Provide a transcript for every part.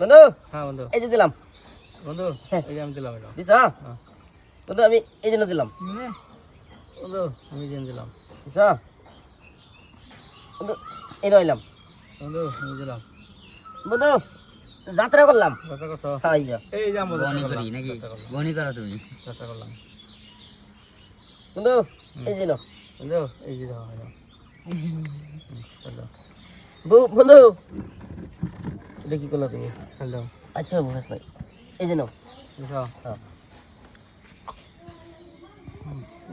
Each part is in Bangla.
বন্ধু? হ্যাঁ বন্ধু। এই যে দিলাম। বন্ধু এই যে আমি দিলাম এটা। দিছ? হ্যাঁ। বন্ধু আমি এই জন্য দিলাম। বন্ধু আমি জেন দিলাম। দিছ? বন্ধু এই নইলাম বন্ধু আমি দিলাম। বন্ধু যাত্রা করলাম। কথা কত হ্যাঁ এই যে। আমরা গনি করি নাকি? গনি করো তুমি। যাত্রা করলাম। বন্ধু এই যে বন্ধু এই যে দাও বন্ধু এটা কি করল তুমি। দাও আচ্ছা বুঝাস নাই। এই যে নাও। হ্যাঁ।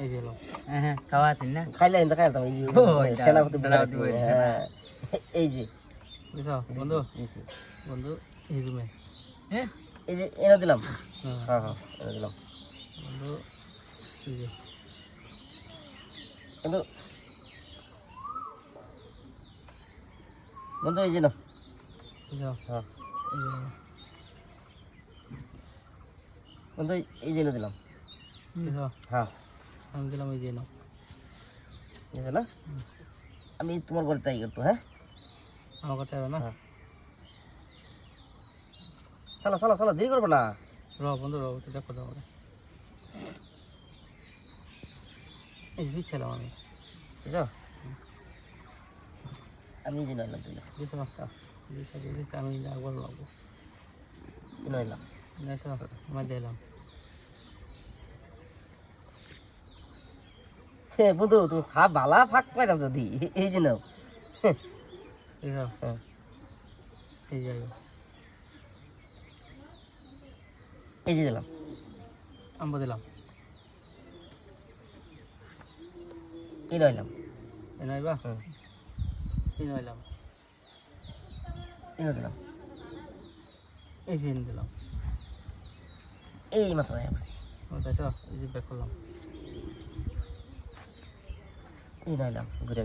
এই যে হ্যাঁ হ্যাঁ খাওয়া আছেন না? খাইলে কিন্তু খাইলাম এই যে ও, এটা সেনাপতি সেনাপতি বলে বলে, এই যে। বন্ধু। বন্ধু এই জুমে এই যে এনে দিলাম। হ্যাঁ। হ্যাঁ হ্যাঁ এনে দিলাম। বন্ধু এই যে। বন্ধু এই যে নাও বুঝছ হ্যাঁ এই যে নাও। বন্ধু এই যে এনে দিলাম। হ্যাঁ। আমি দিলাম এই যে না আমি তোমার ঘরে তাই একটু হ্যাঁ? আমার কথা হবে না? হ্যাঁ। চলো চলো চলো দেরি করব না? র বন্ধু র দেখো দাও। এই যে দিচ্ছিলাম আমি। ঠিক আছে আমি এই যে নইলাম তুই দিতে আমি একবার লাগবো নইলাম নেছো আমি দিলাম বন্ধু তুমি খা বালা ফাঁক পাইলাম যদি এই যে নাও। এই হ্যাঁ। এই যাই। এই যে দিলাম। আম্বা দিলাম। এই নইলাম এই নাইবা হুম। এই নাইলাম এই দিলাম। এই যে দিলাম। এই মাত্র আয়া বসি ও দেখো এই যে ব্যাক করলাম। এই নইলাম ঘুরে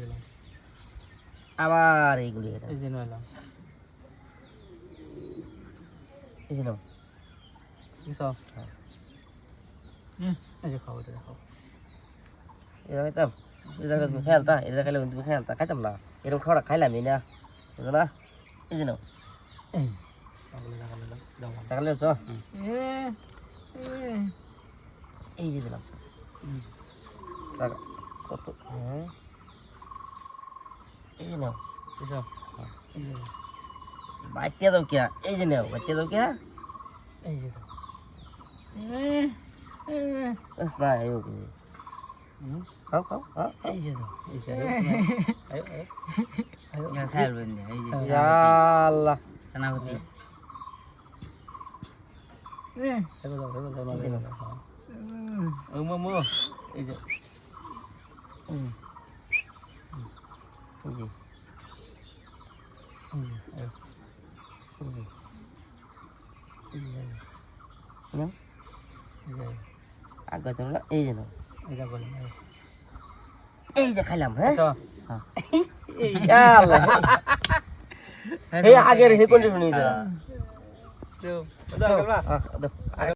দিলাম। আবার এই ঘুরে এই যে নাইলাম এই যে নাও। হ্যাঁ। হুম এই যে খাও এটা খাও এরকম খাইতাম তুমি খেলতা জায়গায় খাইলে তুমি খেলতা খাইতাম না। এরকম খাওয়া খাইলামই না। বুঝো না এই যে নাও। টাকা লেছ এই যে দিলাম। টাকা কত? হ্যাঁ। এই যে নাও। বাটিয়া দাও কিয়া এই যে নাও বাটিয়া দাও কিয়া এই যে। দাও না এই কি হুম খাও খাও হ্যাঁ এই যে দাও এই যে আয়ো আয়ো আয়ো খেয়াল বন্ধু এই যে আল্লাহ সেনাপতি এবার দাও এবার দাও না এই যে নাও। হ্যাঁ ও মামু এই যে এই যে এই যে আয়ো এই যে এই যে নাও এই যে আগে তো না এই যে নাও এই যে খাইলাম হ্যাঁ? এই আগের হে কন্ডিশন আহ, দাও